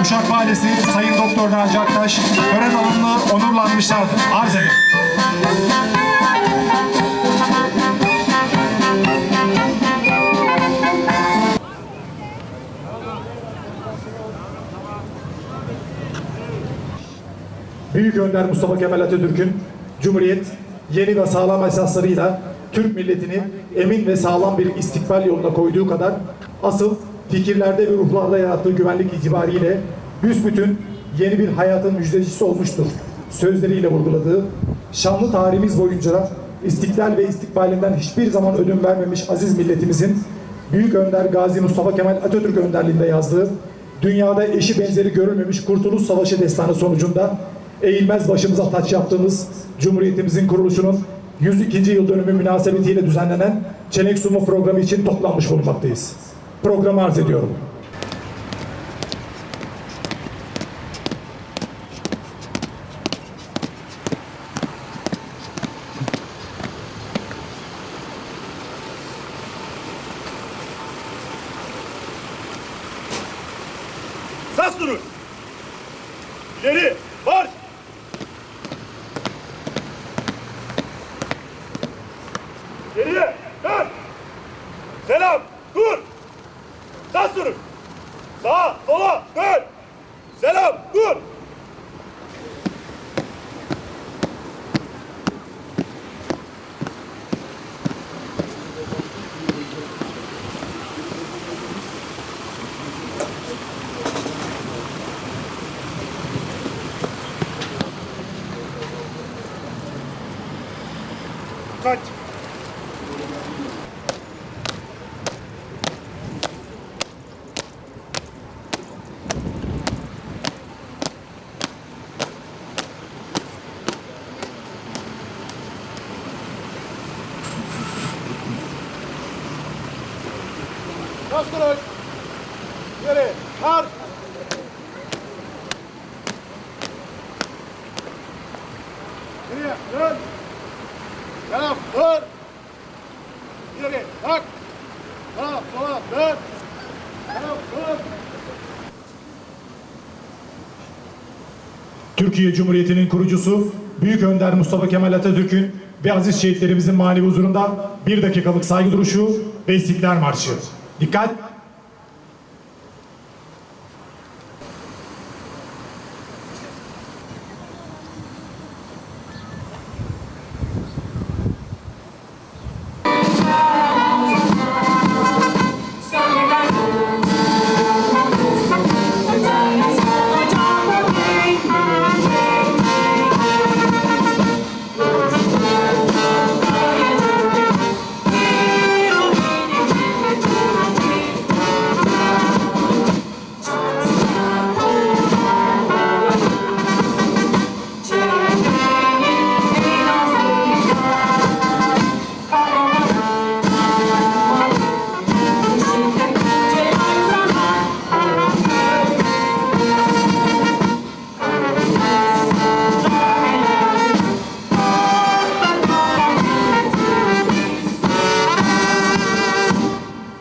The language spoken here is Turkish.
Uşak Valisi Sayın Doktor Naci Aktaş tören alanını onurlanmışlardır. Arz ederim. Büyük Önder Mustafa Kemal Atatürk'ün Cumhuriyet yeni ve sağlam esaslarıyla Türk milletini emin ve sağlam bir istikbal yoluna koyduğu kadar asıl fikirlerde ve ruhlarda yarattığı güvenlik itibariyle büsbütün yeni bir hayatın müjdecisi olmuştur. Sözleriyle vurguladığı şanlı tarihimiz boyunca istiklal ve istikbalinden hiçbir zaman ödün vermemiş aziz milletimizin Büyük Önder Gazi Mustafa Kemal Atatürk önderliğinde yazdığı dünyada eşi benzeri görülmemiş Kurtuluş Savaşı destanı sonucunda eğilmez başımıza taç yaptığımız Cumhuriyetimizin kuruluşunun 102. yıl dönümü münasebetiyle düzenlenen Çelenk Sumo programı için toplanmış bulunmaktayız. Programı arz ediyorum. Sas durun. İleri, marş. Geriye, dön. Selam, dur. Sas durun. Sağa, sola, dön. Selam, dur. Kaç. Duruş. Geri, marş. Geriye, dön. Selam, dur. İleri, bak. Sağa, sola, dön. Selam, dur. Türkiye Cumhuriyeti'nin kurucusu Büyük Önder Mustafa Kemal Atatürk'ün ve aziz şehitlerimizin manevi huzurunda bir dakikalık saygı duruşu ve istiklal marşı. 你干